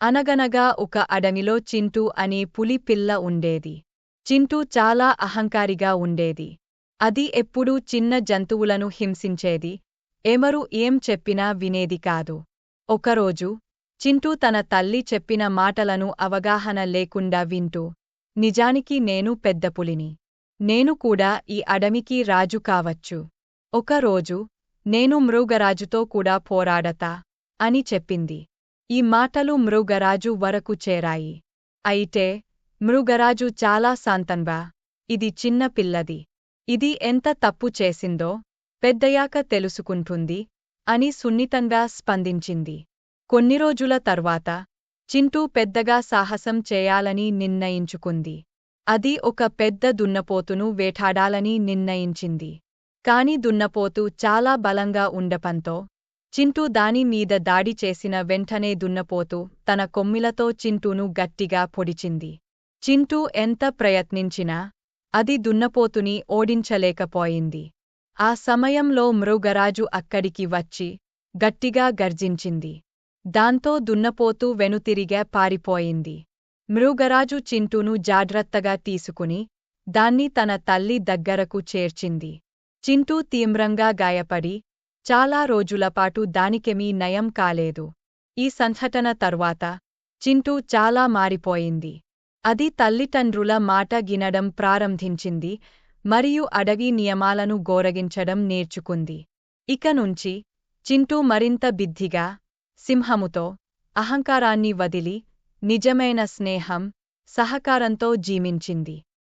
అనగనగా ఒక అడవిలో చింటూ అనే పులి పిల్ల ఉండేది. చింటూ చాలా అహంకారిగా ఉండేది. అది ఎప్పుడూ చిన్న జంతువులను హింసించేది. ఎమరు ఏం చెప్పినా వినేది కాదు. ఒకరోజు చింటూ తన తల్లి చెప్పిన మాటలను అవగాహన లేకుండా వింటూ నిజానికి నేను పెద్ద పులిని. నేను కూడా ఈ అడవికి రాజు కావచ్చు. ఒకరోజు నేను మృగరాజుతో కూడా పోరాడతా అని చెప్పింది. ఈ మాటలు మృగరాజు వరకు చేరాయి. అయితే మృగరాజు చాలా శాంతంగా ఇది చిన్న పిల్లది. ఇది ఎంత తప్పు చేసిందో పెద్దయాక తెలుసుకుంటుంది అని సున్నితంగా స్పందించింది. కొన్ని రోజుల తర్వాత చింటూ పెద్దగా సాహసం చేయాలని నిర్ణయించుకుంది. అది ఒక పెద్ద దున్నపోతును వేటాడాలని నిర్ణయించింది. కాని దున్నపోతు చాలా బలంగా ఉండపంతో చింటూ దానిమీద దాడి చేసిన వెంటనే దున్నపోతు తన కొమ్మిలతో చింటూను గట్టిగా పొడిచింది. చింటూ ఎంత ప్రయత్నించినా అది దున్నపోతుని ఓడించలేకపోయింది. ఆ సమయంలో మృగరాజు అక్కడికి వచ్చి గట్టిగా గర్జించింది. దాంతో దున్నపోతు వెనుతిరిగా పారిపోయింది. మృగరాజు చింటూను జాగ్రత్తగా తీసుకుని దాన్ని తన తల్లి దగ్గరకు చేర్చింది. చింటూ తీవ్రంగా గాయపడి చాలా రోజులపాటు దానికెమీ నయం కాలేదు. ఈ సంఘటన తర్వాత చింటూ చాలా మారిపోయింది. అది తల్లితండ్రుల మాట గినడం ప్రారంభించింది మరియు అడవి నియమాలను గోరగించడం నేర్చుకుంది. ఇక నుంచి చింటూ మరింత బిద్దిగా సింహముతో అహంకారాన్ని వదిలి నిజమైన స్నేహం సహకారంతో జీవించింది.